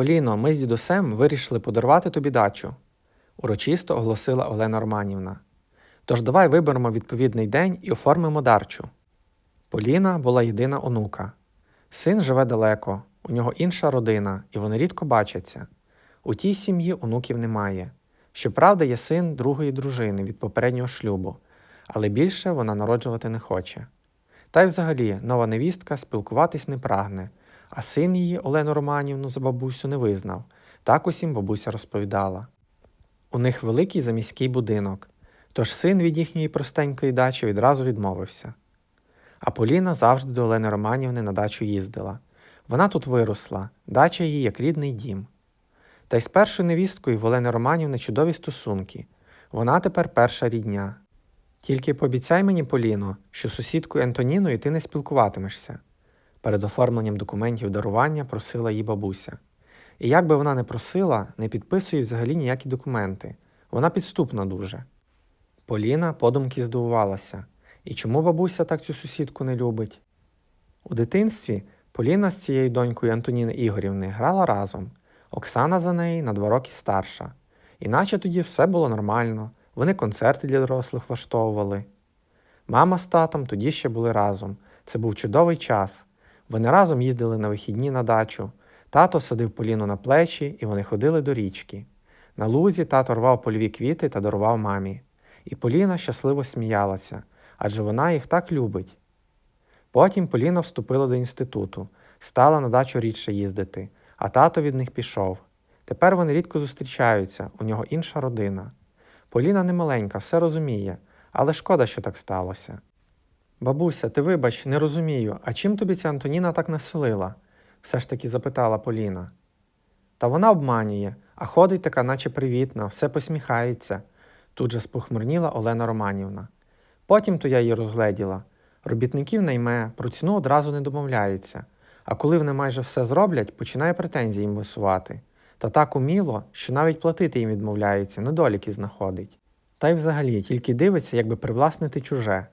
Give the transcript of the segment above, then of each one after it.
Поліно, ми з дідусем вирішили подарувати тобі дачу, урочисто оголосила Олена Романівна. Тож давай виберемо відповідний день і оформимо дарчу. Поліна була єдина онука. Син живе далеко, у нього інша родина, і вони рідко бачаться. У тій сім'ї онуків немає. Щоправда, є син другої дружини від попереднього шлюбу, але більше вона народжувати не хоче. Та й взагалі нова невістка спілкуватись не прагне, а син її Олену Романівну за бабусю не визнав. Так усім бабуся розповідала. У них великий заміський будинок, тож син від їхньої простенької дачі відразу відмовився. А Поліна завжди до Олени Романівни на дачу їздила. Вона тут виросла, дача її як рідний дім. Та й з першою невісткою в Олени Романівни чудові стосунки. Вона тепер перша рідня. Тільки пообіцяй мені, Поліно, що сусідкою Антоніною ти не спілкуватимешся. Перед оформленням документів дарування просила її бабуся. І як би вона не просила, не підписує взагалі ніякі документи. Вона підступна дуже. Поліна подумки здивувалася. І чому бабуся так цю сусідку не любить? У дитинстві Поліна з цією донькою Антоніни Ігорівни грала разом. Оксана за неї на два роки старша. Іначе тоді все було нормально, вони концерти для дорослих влаштовували. Мама з татом тоді ще були разом. Це був чудовий час. Вони разом їздили на вихідні на дачу. Тато садив Поліну на плечі, і вони ходили до річки. На лузі тато рвав польові квіти та дарував мамі. І Поліна щасливо сміялася, адже вона їх так любить. Потім Поліна вступила до інституту, стала на дачу рідше їздити, а тато від них пішов. Тепер вони рідко зустрічаються, у нього інша родина. Поліна не маленька, все розуміє, але шкода, що так сталося. Бабуся, ти вибач, не розумію, а чим тобі ця Антоніна так насолила? все ж таки запитала Поліна. Та вона обманює, а ходить така, наче привітна, все посміхається, тут же спохмурніла Олена Романівна. Потім то я її розгледіла. Робітників найме, про ціну одразу не домовляється, а коли вони майже все зроблять, починає претензії їм висувати. Та так уміло, що навіть платити їм відмовляється, недоліки знаходить. Та й взагалі тільки дивиться, якби привласнити чуже.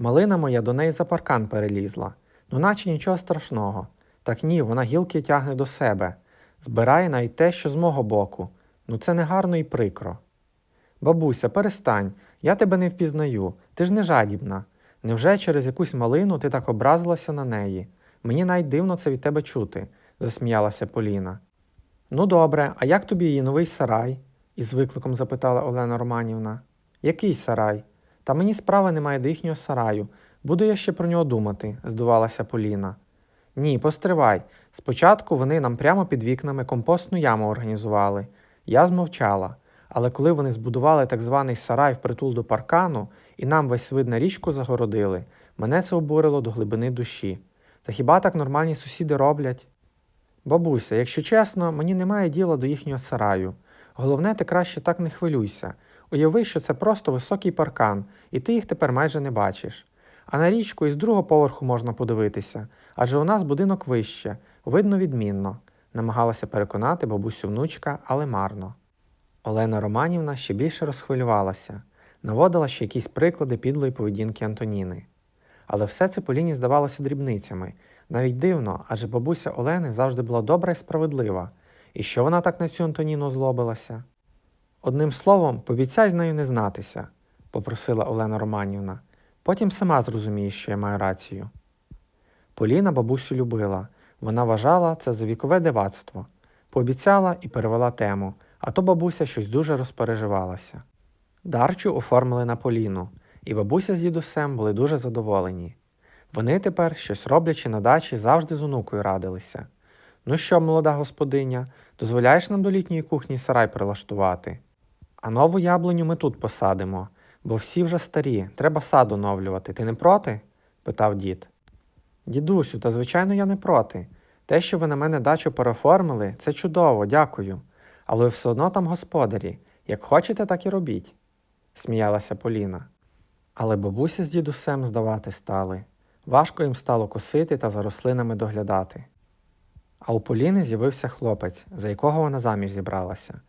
Малина моя до неї за паркан перелізла, ну наче нічого страшного. Так ні, вона гілки тягне до себе, збирає навіть те, що з мого боку. Ну це не гарно і прикро. Бабуся, перестань, я тебе не впізнаю, ти ж не жадібна. Невже через якусь малину ти так образилася на неї? Мені навіть дивно це від тебе чути, засміялася Поліна. Ну добре, а як тобі її новий сарай? із викликом запитала Олена Романівна. Який сарай? Та мені справи немає до їхнього сараю. Буду я ще про нього думати, здувалася Поліна. Ні, постривай. Спочатку вони нам прямо під вікнами компостну яму організували. Я змовчала. Але коли вони збудували так званий сарай впритул до паркану і нам весь вид на річку загородили, мене це обурило до глибини душі. Та хіба так нормальні сусіди роблять? Бабуся, якщо чесно, мені немає діла до їхнього сараю. Головне, ти краще так не хвилюйся. Уяви, що це просто високий паркан, і ти їх тепер майже не бачиш. А на річку із другого поверху можна подивитися, адже у нас будинок вище, видно відмінно, намагалася переконати бабусю внучка, але марно. Олена Романівна ще більше розхвилювалася, наводила ще якісь приклади підлої поведінки Антоніни. Але все це Поліні здавалося дрібницями, навіть дивно, адже бабуся Олени завжди була добра і справедлива. І що вона так на цю Антоніну злобилася? Одним словом, пообіцяй з нею не знатися, попросила Олена Романівна. Потім сама зрозумієш, що я маю рацію. Поліна бабусю любила, вона вважала це за вікове дивацтво, пообіцяла і перевела тему, а то бабуся щось дуже розпереживалася. Дарчу оформили на Поліну, і бабуся з дідусем були дуже задоволені. Вони тепер, щось роблячи на дачі, завжди з онукою радилися. Ну що, молода господиня, дозволяєш нам до літньої кухні сарай прилаштувати? А нову яблуню ми тут посадимо, бо всі вже старі, треба сад оновлювати. Ти не проти? питав дід. Дідусю, та звичайно я не проти. Те, що ви на мене дачу переоформили, це чудово, дякую. Але ви все одно там господарі. Як хочете, так і робіть, сміялася Поліна. Але бабуся з дідусем здавати стали. Важко їм стало косити та за рослинами доглядати. А у Поліни з'явився хлопець, за якого вона заміж зібралася.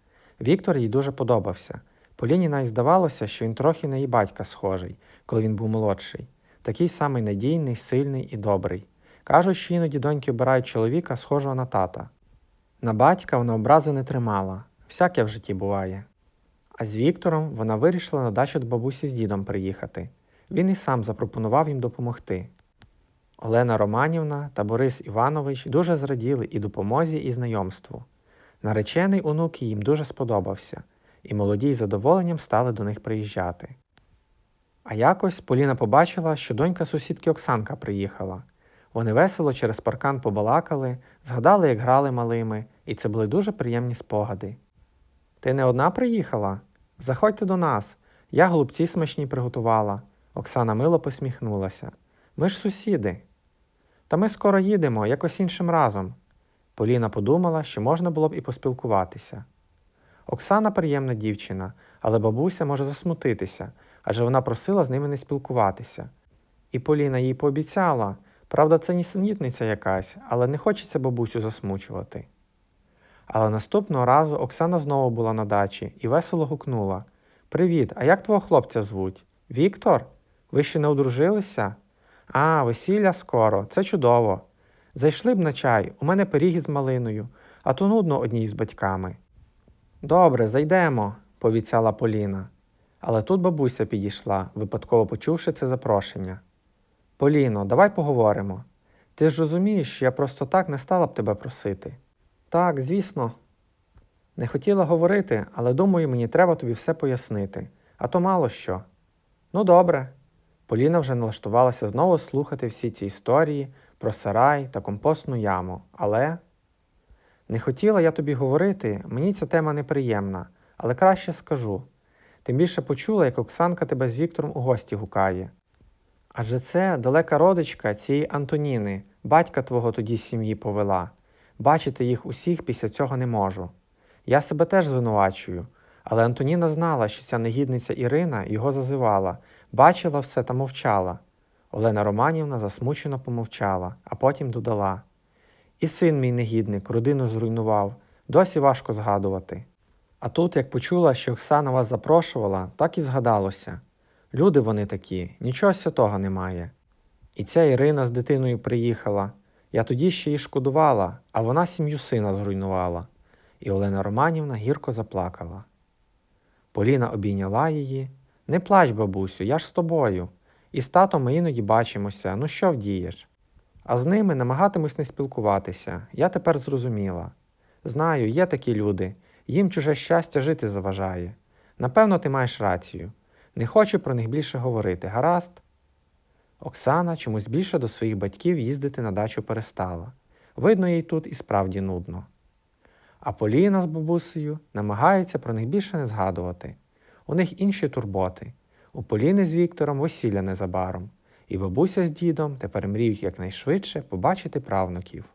Віктор їй дуже подобався. Поліні навіть здавалося, що він трохи на її батька схожий, коли він був молодший, такий самий надійний, сильний і добрий. Кажуть, що іноді доньки обирають чоловіка, схожого на тата. На батька вона образи не тримала, всяке в житті буває. А з Віктором вона вирішила на дачу до бабусі з дідом приїхати. Він і сам запропонував їм допомогти. Олена Романівна та Борис Іванович дуже зраділи і допомозі, і знайомству. Наречений онук їм дуже сподобався, і молоді з задоволенням стали до них приїжджати. А якось Поліна побачила, що донька сусідки Оксанка приїхала. Вони весело через паркан побалакали, згадали, як грали малими, і це були дуже приємні спогади. Ти не одна приїхала? Заходьте до нас. Я голубці смачні приготувала. Оксана мило посміхнулася. Ми ж сусіди. Та ми скоро їдемо, якось іншим разом. Поліна подумала, що можна було б і поспілкуватися. Оксана приємна дівчина, але бабуся може засмутитися, адже вона просила з ними не спілкуватися. І Поліна їй пообіцяла, правда, це нісенітниця якась, але не хочеться бабусю засмучувати. Але наступного разу Оксана знову була на дачі і весело гукнула: Привіт, а як твого хлопця звуть? Віктор? Ви ще не одружилися? А, весілля скоро, це чудово. Зайшли б на чай, у мене пиріг з малиною, а то нудно одній з батьками. Добре, зайдемо, пообіцяла Поліна. Але тут бабуся підійшла, випадково почувши це запрошення. Поліно, давай поговоримо. Ти ж розумієш, що я просто так не стала б тебе просити. Так, звісно. Не хотіла говорити, але думаю, мені треба тобі все пояснити, а то мало що. Ну, добре. Поліна вже налаштувалася знову слухати всі ці історії про сарай та компостну яму, але. Не хотіла я тобі говорити, мені ця тема неприємна, але краще скажу. Тим більше почула, як Оксанка тебе з Віктором у гості гукає. Адже це далека родичка цієї Антоніни, батька твого тоді з сім'ї повела. Бачити їх усіх після цього не можу. Я себе теж звинувачую, але Антоніна знала, що ця негідниця Ірина його зазивала, бачила все та мовчала. Олена Романівна засмучено помовчала, а потім додала: І син мій негідник, родину зруйнував, досі важко згадувати. А тут, як почула, що Оксана вас запрошувала, так і згадалося. Люди вони такі, нічого святого немає. І ця Ірина з дитиною приїхала. Я тоді ще й шкодувала, а вона сім'ю сина зруйнувала. І Олена Романівна гірко заплакала. Поліна обійняла її. Не плач, бабусю, я ж з тобою. І з татом ми іноді бачимося, ну що вдієш? А з ними намагатимусь не спілкуватися. Я тепер зрозуміла. Знаю, є такі люди, їм чуже щастя жити заважає. Напевно, ти маєш рацію. Не хочу про них більше говорити, гаразд? Оксана чомусь більше до своїх батьків їздити на дачу перестала. Видно, їй тут і справді нудно. А Поліна з бабусею намагається про них більше не згадувати. У них інші турботи. У Поліни з Віктором весілля незабаром, і бабуся з дідом тепер мріють якнайшвидше побачити правнуків.